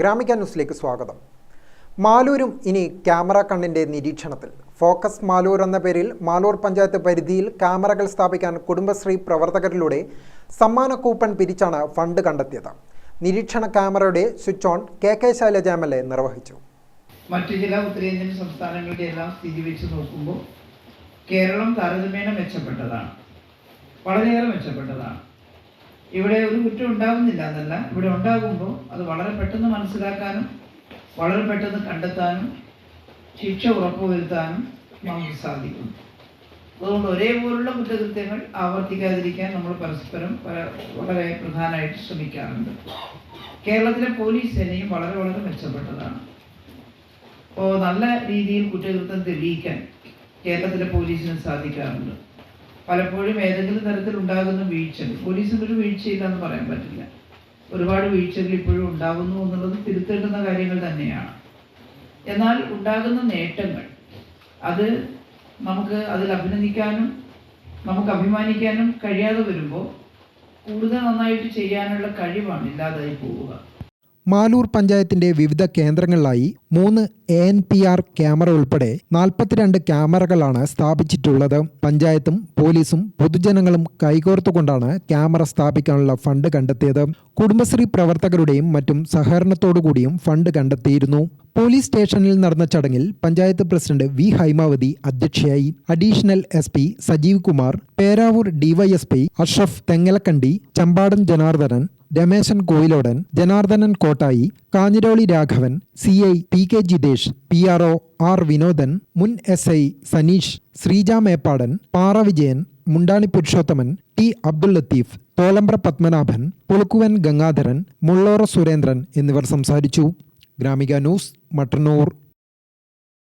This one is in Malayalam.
ഗ്രാമിക ന്യൂസിലേക്ക് സ്വാഗതം. മാലൂരും ഇനി ക്യാമറ കണ്ണിന്റെ നിരീക്ഷണത്തിൽ. ഫോക്കസ് മാലൂർ എന്ന പേരിൽ മാലൂർ പഞ്ചായത്ത് പരിധിയിൽ ക്യാമറകൾ സ്ഥാപിക്കാൻ കുടുംബശ്രീ പ്രവർത്തകരിലൂടെ സമ്മാന കൂപ്പൺ പിരിച്ചാണ് ഫണ്ട് കണ്ടെത്തിയത്. നിരീക്ഷണ ക്യാമറയുടെ switch on K K Shailaja M L A നിർവഹിച്ചു. മറ്റു ചില ഉത്തരേന്ത്യൻ സംസ്ഥാനങ്ങളുടെ എല്ലാം സ്ഥിതി വെച്ച് നോക്കുമ്പോൾ കേരളം താരതമ്യേന മെച്ചപ്പെട്ടതാണ്. വളരെയേറെ മെച്ചപ്പെട്ടതാണ്. ഇവിടെ ഒരു കുറ്റം ഉണ്ടാകുന്നില്ല എന്നല്ല. ഇവിടെ ഉണ്ടാകുമ്പോൾ അത് വളരെ പെട്ടെന്ന് മനസ്സിലാക്കാനും വളരെ പെട്ടെന്ന് കണ്ടെത്താനും ശിക്ഷ ഉറപ്പുവരുത്താനും നമുക്ക് സാധിക്കും. അതുകൊണ്ട് ഒരേപോലുള്ള കുറ്റകൃത്യങ്ങൾ ആവർത്തിക്കാതിരിക്കാൻ നമ്മൾ പരസ്പരം വളരെ പ്രധാനമായിട്ട് ശ്രമിക്കാറുണ്ട്. കേരളത്തിലെ പോലീസ് സേനയും വളരെ വളരെ മെച്ചപ്പെട്ടതാണ്. അപ്പോൾ നല്ല രീതിയിൽ കുറ്റകൃത്യം തെളിയിക്കാൻ കേരളത്തിലെ പോലീസിന് സാധിക്കാറുണ്ട്. പലപ്പോഴും ഏതെങ്കിലും തരത്തിൽ ഉണ്ടാകുന്ന വീഴ്ചകൾ. പോലീസിന് ഒരു വീഴ്ചയില്ലെന്ന് പറയാൻ പറ്റില്ല. ഒരുപാട് വീഴ്ചകൾ ഇപ്പോഴും ഉണ്ടാകുന്നു എന്നുള്ളത് തിരുത്തേണ്ടുന്ന കാര്യങ്ങൾ തന്നെയാണ്. എന്നാൽ ഉണ്ടാകുന്ന നേട്ടങ്ങൾ അത് നമുക്ക് അതിൽ അഭിനന്ദിക്കാനും നമുക്ക് അഭിമാനിക്കാനും കഴിയാതെ വരുമ്പോൾ കൂടുതൽ നന്നായിട്ട് ചെയ്യാനുള്ള കഴിവാണ് ഇല്ലാതായി പോവുക. മാലൂർ പഞ്ചായത്തിന്റെ വിവിധ കേന്ദ്രങ്ങളിലായി മൂന്ന് A N P R camera ഉൾപ്പെടെ നാൽപ്പത്തിരണ്ട് ക്യാമറകളാണ് സ്ഥാപിച്ചിട്ടുള്ളത്. പഞ്ചായത്തും പോലീസും പൊതുജനങ്ങളും കൈകോർത്തുകൊണ്ടാണ് ക്യാമറ സ്ഥാപിക്കാനുള്ള ഫണ്ട് കണ്ടെത്തിയത്. കുടുംബശ്രീ പ്രവർത്തകരുടെയും മറ്റും സഹകരണത്തോടുകൂടിയും ഫണ്ട് കണ്ടെത്തിയിരുന്നു. പോലീസ് സ്റ്റേഷനിൽ നടന്ന ചടങ്ങിൽ പഞ്ചായത്ത് പ്രസിഡന്റ് വി. ഹൈമാവതി അധ്യക്ഷയായി. Additional S P Sajeev Kumar Peravoor DYSP Ashraf Thengalakkandi Chambadan Janardhanan Rameshan Koyilodan Janardhanan Kottayi Kanhiroli Raghavan C I P K Jithesh P R O R Vinodan മുൻ S I Saneesh Sreeja Meppadan Para Vijayan Mundani Purushothaman T Abdul Latheef Tholambra Padmanabhan Pulukkuvan Gangadharan Mullora Surendran എന്നിവർ സംസാരിച്ചു. ഗ്രാമിക ന്യൂസ് മട്ടന്നൂർ.